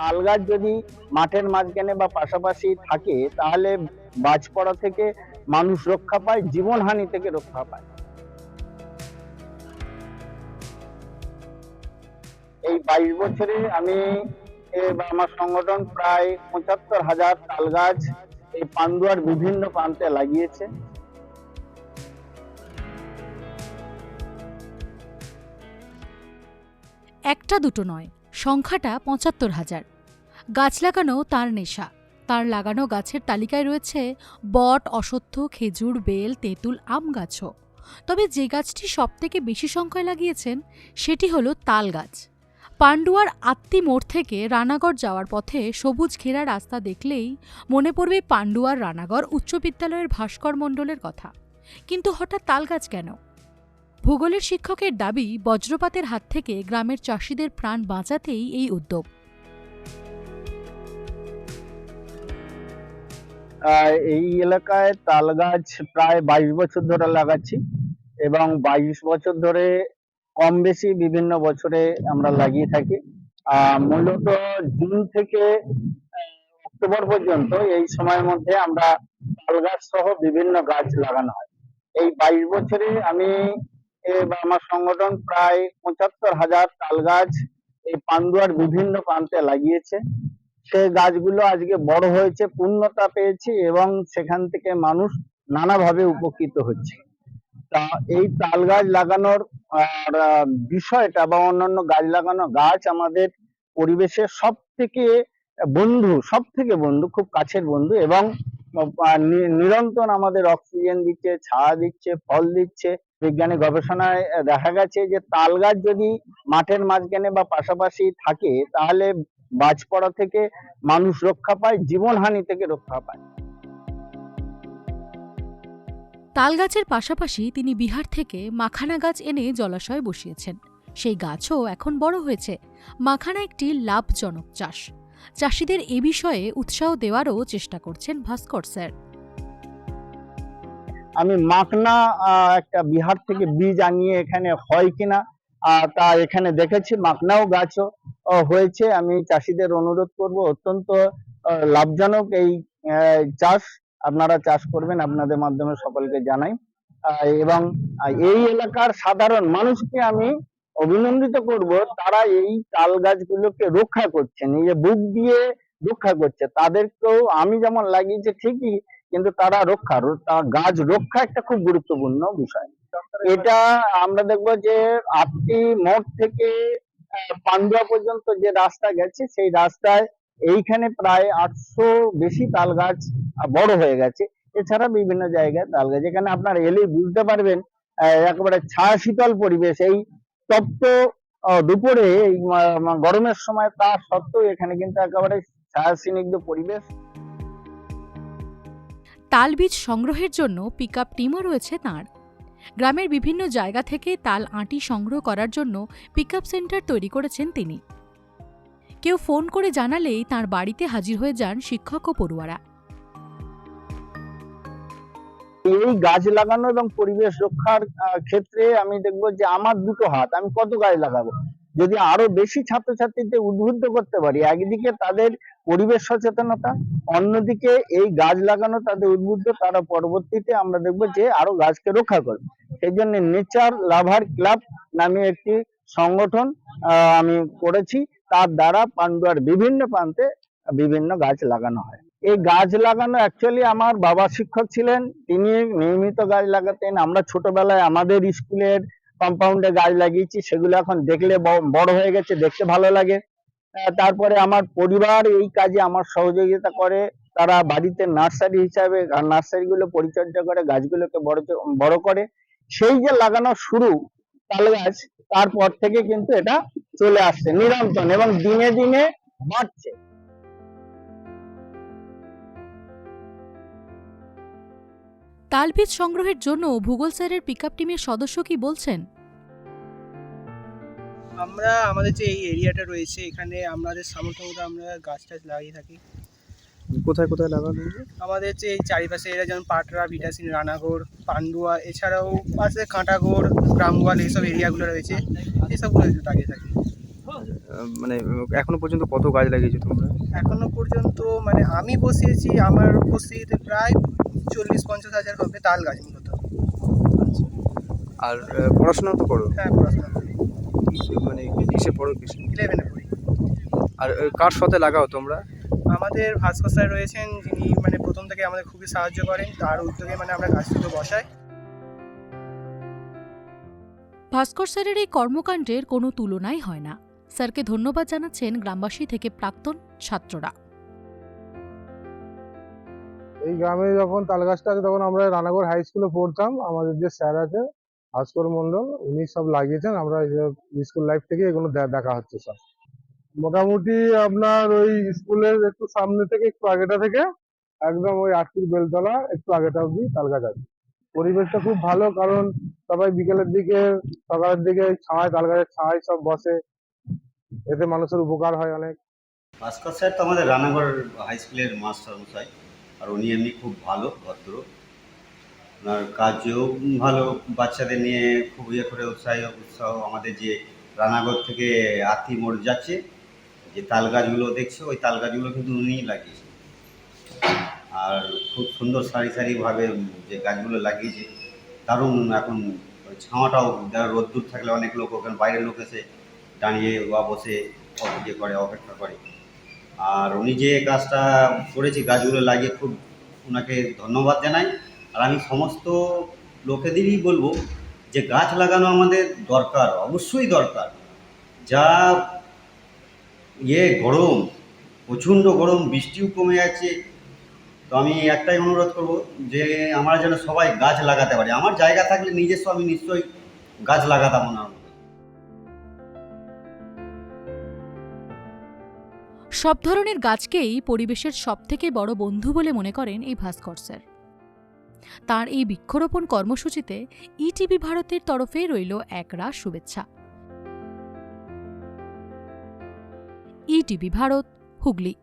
তাল গাছ যদি মাঠের মাঝখানে বা পাশাপাশি থাকে, তাহলে বাজ পড়া থেকে মানুষ রক্ষা পায়, জীবনহানি থেকে রক্ষা পায়। এই বাইশ বছরে আমি আমার সংগঠন প্রায় পঁচাত্তর হাজার তাল গাছ এই পান্ডুয়ার বিভিন্ন প্রান্তে লাগিয়েছে। একটা দুটো নয় সংখ্যাটা পঁচাত্তর হাজার। গাছ লাগানো তার নেশা। তার লাগানো গাছের তালিকায় রয়েছে বট অসত্য খেজুর, বেল, তেঁতুল, আম গাছও। তবে যে গাছটি সবথেকে বেশি সংখ্যায় লাগিয়েছেন, সেটি হলো তাল গাছ। পান্ডুয়ার আত্মি মোড় থেকে রানাগড় যাওয়ার পথে সবুজ ঘেরা রাস্তা দেখলেই মনে পড়বে পান্ডুয়ার রানাগড় উচ্চ বিদ্যালয়ের ভাস্কর মণ্ডলের কথা। কিন্তু হঠাৎ তাল গাছ কেন? ভূগোলের শিক্ষকের দাবি, বজ্রপাতের হাত থেকে গ্রামের চাষিদের প্রাণ বাঁচাতেই এই উদ্যোগ। এই এলাকায় তাল গাছ প্রায় বাইশ বছর ধরে লাগাচ্ছি এবং বাইশ বছর ধরে কম বেশি বিভিন্ন বছরে আমরা লাগিয়ে থাকি। মূলত জুন থেকে অক্টোবর পর্যন্ত এই সময়ের মধ্যে আমরা তাল গাছ সহ বিভিন্ন গাছ লাগানো হয়। এই বাইশ বছরে আমি এ, বা আমার সংগঠন প্রায় পঁচাত্তর হাজার তাল গাছ এই পান্ডুয়ার বিভিন্ন প্রান্তে লাগিয়েছে। সেই গাছগুলো আজকে বড় হয়েছে পূর্ণতা পেয়েছে এবং সেখান থেকে মানুষ নানাভাবে উপকৃত হচ্ছে। তা এই তাল গাছ লাগানোর বিষয়টা বা অন্যান্য গাছ লাগানো গাছ আমাদের পরিবেশের সব থেকে বন্ধু সব থেকে বন্ধু খুব কাছের বন্ধু এবং নিরন্তর আমাদের অক্সিজেন দিচ্ছে ছায়া দিচ্ছে ফল দিচ্ছে। বিজ্ঞানী গবেষণায় দেখা গেছে যে তাল গাছ যদি মাঠের মাঝখানে বা পাশাপাশি থাকে, তাহলে বাজ পড়া থেকে মানুষ রক্ষা পায়, জীবনহানি থেকে রক্ষা পায়। তাল গাছের পাশাপাশি তিনি বিহার থেকে মাখানা গাছ এনে জলাশয়ে বসিয়েছেন। সেই গাছও এখন বড় হয়েছে। মাখানা একটি লাভজনক চাষ। চাষিদের এ বিষয়ে উৎসাহ দেওয়ারও চেষ্টা করছেন ভাস্কর স্যার। আমি মাকনা একটা বিহার থেকে বীজ আনিয়ে এখানে হয় কিনা তা এখানে দেখেছি। মাকনাও গাছও হয়েছে। আমি চাষিদের অনুরোধ করব, অত্যন্ত লাভজনক এই চাষ। আপনারা চাষ করবেন, আপনাদের মাধ্যমে সকলকে জানাই। এবং এই এলাকার সাধারণ মানুষকে আমি অভিনন্দিত করব, তারা এই তাল গাছগুলোকে রক্ষা করছেন। এই যে বুক দিয়ে রক্ষা করছে, তাদেরকেও আমি যেমন লাগিয়েছি, ঠিকই কিন্তু তারা রক্ষা গাছ রক্ষা একটা খুব গুরুত্বপূর্ণ বিষয়। এটা আমরা দেখব যে আপনি মোড় থেকে পান্ডুয়া পর্যন্ত যে রাস্তা গেছে, সেই রাস্তায় এইখানে প্রায় আটশো বেশি তাল গাছ বড় হয়ে গেছে। এছাড়া বিভিন্ন জায়গায় তাল গাছ এখানে আপনার এলেই বুঝতে পারবেন একেবারে ছায়া শীতল পরিবেশ। এই তপ্ত দুপুরে গরমের সময় তা সত্ত্বেও এখানে কিন্তু একেবারে ছায়া স্নিগ্ধ পরিবেশ। তাল বীজ সংগ্রহের জন্য পিকআপ টিমও রয়েছে তাঁর। গ্রামের বিভিন্ন জায়গা থেকে তাল আঁটি সংগ্রহ করার জন্য পিকআপ সেন্টার তৈরি করেছেন তিনি। কেউ ফোন করে জানালেই তার বাড়িতে হাজির হয়ে যান শিক্ষক ও পড়ুয়ারা। এই গাছ লাগানো এবং পরিবেশ রক্ষার ক্ষেত্রে আমি দেখব যে আমার দুটো হাত, আমি কত গাছ লাগাবো? যদি আরও বেশি ছাত্রছাত্রীদের উদ্বুদ্ধ করতে পারি, একদিকে তাদের পরিবেশ সচেতনতা, অন্যদিকে এই গাছ লাগানো তাদের উদ্বুদ্ধ, তারা পরবর্তীতে আমরা দেখব যে আরও গাছকে রক্ষা করবে। সেই জন্য নেচার লাভার ক্লাব নামে একটি সংগঠন আমি করেছি। তার দ্বারা পান্ডুয়ার বিভিন্ন প্রান্তে বিভিন্ন গাছ লাগানো হয়। এই গাছ লাগানো অ্যাকচুয়ালি আমার বাবা শিক্ষক ছিলেন। তিনি নিয়মিত গাছ লাগাতেন। আমরা ছোটবেলায় আমাদের স্কুলের কম্পাউন্ডে গাছ লাগিয়েছি। সেগুলো এখন দেখলে বড় হয়ে গেছে, দেখতে ভালো লাগে। তারপরে আমার পরিবার এই কাজে আমার সহযোগিতা করে। তারা বাড়িতে নার্সারি হিসাবে নার্সারি গুলো পরিচর্যা করে, গাছগুলোকে বড় বড় করে। সেই যে লাগানো শুরু, তাল গাছ, তারপর থেকে কিন্তু এটা চলে আসছে, নিরন্তর এবং দিনে দিনে বাড়ছে। তাল বীজ সংগ্রহের জন্য ভূগোল স্যারের পিকআপ টিমের সদস্য কি বলছেন? আমরা আমাদের যে এই এরিয়াটা রয়েছে এখানে আমাদের সামর্থ্য মতো আমরা গাছ টাছ লাগিয়ে থাকি। কোথায় কোথায় লাগানো আমাদের যে এই চারিপাশে এরা যেমন পাটরা ভিটাসিন রানাগড় পান্ডুয়া এছাড়াও পাশে কাঁটাগড় গ্রামগোয়াল এইসব এরিয়াগুলো রয়েছে এইসবগুলো লাগিয়ে থাকি। মানে এখনও পর্যন্ত কত গাছ লাগিয়েছো তোমরা? এখনও পর্যন্ত মানে আমি বসিয়েছি আমার উপস্থিতিতে প্রায় চল্লিশ পঞ্চাশ হাজার হবে তাল গাছ মূলত। আচ্ছা। আর পড়াশোনা তো করো? হ্যাঁ পড়াশোনা করি। মানে কিসে পড়ো কিসে ইলেভেনে পড়ি। আর কার সাথে লাগাও তোমরা? আমাদের ভাস্কর স্যার রয়েছেন যিনি মানে প্রথম থেকে আমাদের খুবই সাহায্য করেন। তার উদ্যোগে মানে আমরা গাছগুলো বসাই। ভাস্কর স্যারের এই কর্মকাণ্ডের কোনো তুলনাই হয় না। স্যারকে ধন্যবাদ জানাচ্ছেন গ্রামবাসী থেকে প্রাক্তন ছাত্ররা। এই গ্রামে যখন তাল গাছটা আছে তখন আমরা রানাগড় হাই স্কুলে পড়তাম। আমাদের যে স্যার আছে ভাস্কর মন্ডল, উনি সব লাগিয়েছেন। আমরা স্কুল লাইফ থেকে এগুলো দেখা হচ্ছে সব মোটামুটি আপনার ওই স্কুলের একটু সামনে থেকে, একটু আগেটা থেকে, একদম ওই আটটির বেলতলা, একটু আগেটা অব্দি তাল গাছ আছে পরিবেশটা খুব ভালো, কারণ সবাই বিকেলের দিকে, সকালের দিকে ছায় তাল গাছের ছাওয়ায় সব বসে। এতে মানুষের উপকার হয় অনেক। ভাস্কর স্যার তো আমাদের রানাগড় হাই স্কুলের মাস্টার মশাই, আর উনি এমনি খুব ভালো, ভদ্র। ওনার কাজও ভালো, বাচ্চাদের নিয়ে খুব ইয়ে করে উৎসাহ উৎসাহ আমাদের যে রানাগড় থেকে আতি মোড় যাচ্ছে, যে তাল গাছগুলো দেখছে, ওই তাল গাছগুলো কিন্তু উনিই লাগিয়েছে। আর খুব সুন্দর সারি সারিভাবে যে গাছগুলো লাগিয়েছে দারুণ এখন ছাওয়াটাও রোদ্দুর থাকলে অনেক লোক ওখানে বাইরের লোক এসে দাঁড়িয়ে বা বসে ইয়ে করে, অপেক্ষা করে। আর উনি যে কাজটা করেছে, গাছগুলো লাগিয়ে খুব ওনাকে ধন্যবাদ জানাই। আর আমি সমস্ত লোকেদেরই বলব যে গাছ লাগানো আমাদের দরকার, অবশ্যই দরকার। যা ইয়ে গরম, প্রচণ্ড গরম, বৃষ্টিও কমে যাচ্ছে। তো আমি একটাই অনুরোধ করব যে আমরা যেন সবাই গাছ লাগাতে পারি। আমার জায়গা থাকলে নিজস্ব আমি নিশ্চয়ই গাছ লাগাতাম না সব ধরনের গাছকেই পরিবেশের সবথেকে বড় বন্ধু বলে মনে করেন এই ভাস্কর স্যার। তার এই বৃক্ষরোপণ কর্মসূচিতে ইটিভি ভারতের তরফে রইল একরা শুভেচ্ছা। ইটিভি ভারত হুগলি।